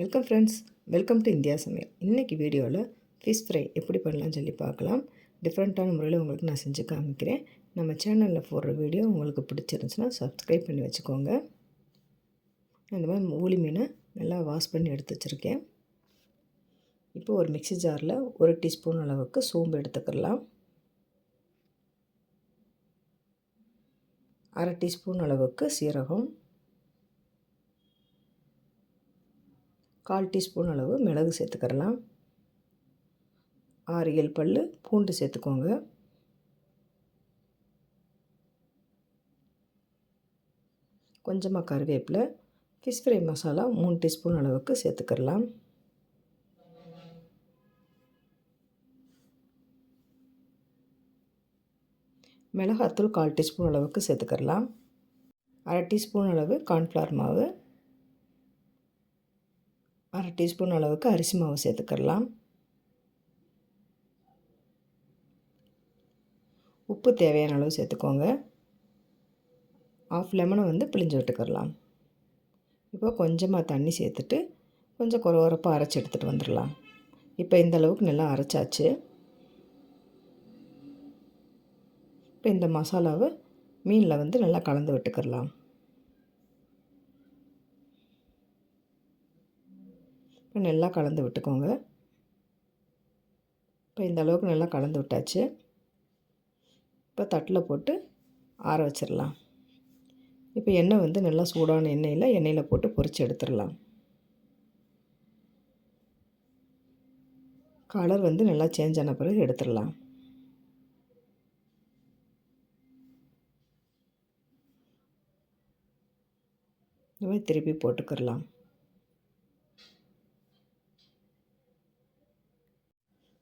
Welcome friends welcome to India சமையல் இன்றைக்கி வீடியோவில் ஃபிஷ் ஃப்ரை எப்படி பண்ணலாம்னு சொல்லி பார்க்கலாம். டிஃப்ரெண்ட்டான முறையில் உங்களுக்கு நான் செஞ்சு காமிக்கிறேன். நம்ம சேனலில் போடுற வீடியோ உங்களுக்கு பிடிச்சிருந்துச்சுன்னா சப்ஸ்கிரைப் பண்ணி வச்சுக்கோங்க. அந்த இந்த மாதிரி ஊளி மீனை நல்லா வாஷ் பண்ணி எடுத்து வச்சுருக்கேன். இப்போ ஒரு மிக்ஸி ஜாரில் ஒரு டீஸ்பூன் அளவுக்கு சோம்பு எடுத்துக்கலாம். அரை டீஸ்பூன் அளவுக்கு சீரகம். கால் டீஸ்பூன் அளவு மிளகு சேர்த்துக்கிறலாம். ஆறு ஏழு பல் பூண்டு சேர்த்துக்கோங்க. கொஞ்சமாக கருவேப்பிலை ஃபிஷ் ஃப்ரை மசாலா மூணு டீஸ்பூன் அளவுக்கு சேர்த்துக்கிறலாம். மிளகாத்தூள் கால் டீஸ்பூன் அளவுக்கு சேர்த்துக்கிறலாம். அரை டீஸ்பூன் அளவு கார்ன்ஃப்ளவர் மாவு. டீஸ்பூன் அளவுக்கு அரிசி மாவு சேர்த்துக்கலாம் உப்பு தேவையான அளவு சேர்த்துக்கோங்க. ஆஃப் லெமனை வந்து பிழிஞ்சு விட்டுக்கிடலாம் இப்போ கொஞ்சமாக தண்ணி சேர்த்துட்டு கொஞ்சம் குறவரப்பாக அரைச்சி எடுத்துகிட்டு வந்துடலாம். இப்போ இந்த அளவுக்கு நல்லா அரைச்சாச்சு. இப்போ இந்த மசாலாவை மீனில் வந்து நல்லா கலந்து விட்டுக்கிடலாம் இப்போ நல்லா கலந்து விட்டுக்கோங்க. இப்போ இந்த அளவுக்கு நல்லா கலந்து விட்டாச்சு. இப்போ தட்டில் போட்டு ஆற வச்சிடலாம். இப்போ எண்ணெய் வந்து நல்லா சூடான எண்ணெயில் எண்ணெயில் போட்டு பொரித்து எடுத்துடலாம். கலர் வந்து நல்லா சேஞ்ச் ஆன பிறகு எடுத்துடலாம். இது மாதிரி திருப்பி போட்டுக்கிடலாம்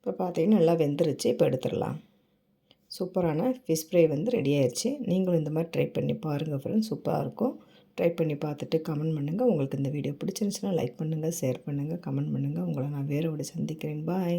இப்போ பார்த்தீங்கன்னா நல்லா வெந்துருச்சு இப்போ எடுத்துடலாம். சூப்பரான ஃபிஷ் ஃப்ரை வந்து ரெடி ஆயிடுச்சு நீங்களும் இந்த மாதிரி ட்ரை பண்ணி பாருங்கள் ஃப்ரெண்ட்ஸ் சூப்பராக இருக்கும். ட்ரை பண்ணி பார்த்துட்டு கமெண்ட் பண்ணுங்கள் உங்களுக்கு இந்த வீடியோ பிடிச்சிருந்துச்சுன்னா லைக் பண்ணுங்கள் ஷேர் பண்ணுங்கள் கமெண்ட் பண்ணுங்கள் உங்களை நான் வேறு விட சந்திக்கிறேன். பாய்